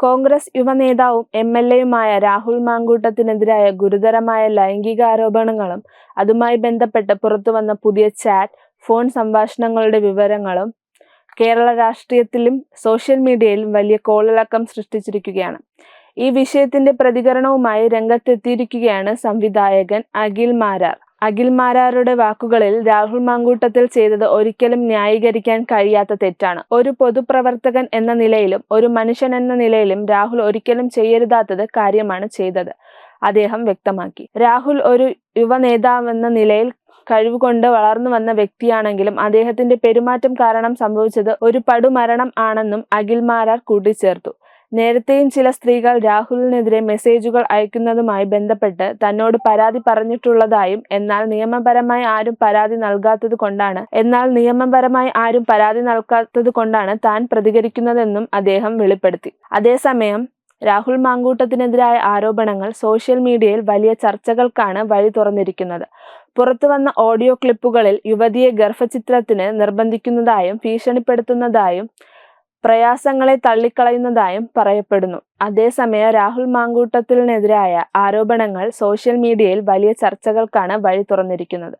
കോൺഗ്രസ് യുവനേതാവും M L എയുമായ രാഹുൽ മാങ്കൂട്ടത്തിനെതിരായ ഗുരുതരമായ ലൈംഗിക ആരോപണങ്ങളും അതുമായി ബന്ധപ്പെട്ട് പുറത്തുവന്ന പുതിയ ചാറ്റ് ഫോൺ സംഭാഷണങ്ങളുടെ വിവരങ്ങളും കേരള രാഷ്ട്രീയത്തിലും സോഷ്യൽ മീഡിയയിലും വലിയ കോളിളക്കം സൃഷ്ടിച്ചിരിക്കുകയാണ്. ഈ വിഷയത്തിന്റെ പ്രതികരണവുമായി രംഗത്തെത്തിയിരിക്കുകയാണ് സംവിധായകൻ അഖിൽ മാരാർ. അഖിൽ മാരാരുടെ വാക്കുകളിൽ രാഹുൽ മാങ്കൂട്ടത്തിൽ ചെയ്തത് ഒരിക്കലും ന്യായീകരിക്കാൻ കഴിയാത്ത തെറ്റാണ്. ഒരു പൊതുപ്രവർത്തകൻ എന്ന നിലയിലും ഒരു മനുഷ്യൻ എന്ന നിലയിലും രാഹുൽ ഒരിക്കലും ചെയ്യരുതാത്തത് കാര്യമാണ് ചെയ്തത് അദ്ദേഹം വ്യക്തമാക്കി. രാഹുൽ ഒരു യുവ നേതാവെന്ന നിലയിൽ കഴിവുകൊണ്ട് വളർന്നു വന്ന വ്യക്തിയാണെങ്കിലും അദ്ദേഹത്തിന്റെ പെരുമാറ്റം കാരണം സംഭവിച്ചത് ഒരു പടുമരണം ആണെന്നും അഖിൽമാരാർ കൂട്ടിച്ചേർത്തു. നേരത്തെയും ചില സ്ത്രീകൾ രാഹുലിനെതിരെ മെസ്സേജുകൾ അയക്കുന്നതുമായി ബന്ധപ്പെട്ട് തന്നോട് പരാതി പറഞ്ഞിട്ടുള്ളതായും എന്നാൽ നിയമപരമായി ആരും പരാതി നൽകാത്തത് കൊണ്ടാണ് എന്നാൽ നിയമപരമായി ആരും പരാതി നൽകാത്തത് കൊണ്ടാണ് താൻ പ്രതികരിക്കുന്നതെന്നും അദ്ദേഹം വെളിപ്പെടുത്തി. അതേസമയം രാഹുൽ മാങ്കൂട്ടത്തിനെതിരായ ആരോപണങ്ങൾ സോഷ്യൽ മീഡിയയിൽ വലിയ ചർച്ചകൾക്കാണ് വഴി തുറന്നിരിക്കുന്നത്. പുറത്തു വന്ന ഓഡിയോ ക്ലിപ്പുകളിൽ യുവതിയെ ഗർഭചിത്രത്തിന് നിർബന്ധിക്കുന്നതായും ഭീഷണിപ്പെടുത്തുന്നതായും പ്രയാസങ്ങളെ തള്ളിക്കളയുന്നതായും പറയപ്പെടുന്നു. അതേസമയം രാഹുൽ മാങ്കൂട്ടത്തിനെതിരായ ആരോപണങ്ങൾ സോഷ്യൽ മീഡിയയിൽ വലിയ ചർച്ചകൾക്കാണ് വഴി തുറന്നിരിക്കുന്നത്.